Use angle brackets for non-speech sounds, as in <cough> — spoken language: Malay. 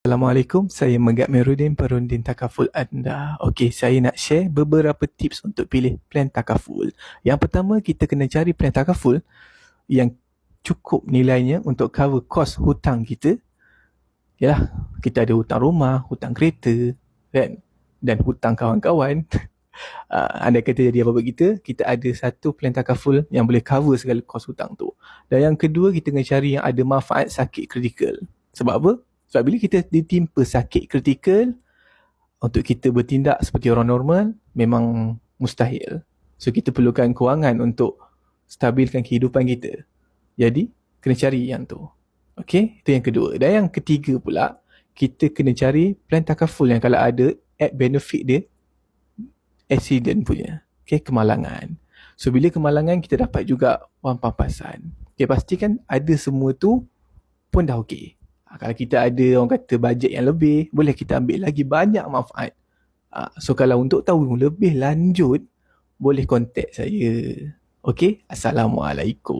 Assalamualaikum, saya Megat Merudin, perunding takaful anda. Okey, saya nak share beberapa tips untuk pilih plan takaful. Yang pertama, kita kena cari plan takaful yang cukup nilainya untuk cover kos hutang kita. Yalah, kita ada hutang rumah, hutang kereta, kan? Dan hutang kawan-kawan. Uh, <laughs> andai kata jadi apa-apa kita, kita ada satu plan takaful yang boleh cover segala kos hutang tu. Dan yang kedua, kita kena cari yang ada manfaat sakit kritikal. Sebab apa? Sebab bila kita ditimpa sakit kritikal, untuk kita bertindak seperti orang normal, memang mustahil. So, kita perlukan kewangan untuk stabilkan kehidupan kita. Jadi, kena cari yang tu. Okay, itu yang kedua. Dan yang ketiga pula, kita kena cari plan takaful yang kalau ada add benefit dia, accident punya. Okay, kemalangan. So, bila kemalangan, kita dapat juga wang pampasan. Okay, pastikan ada semua tu pun dah okay. Ha, kalau kita ada orang kata bajet yang lebih, boleh kita ambil lagi banyak manfaat. Ha, so kalau untuk tahu lebih lanjut, boleh contact saya. Okay, Assalamualaikum.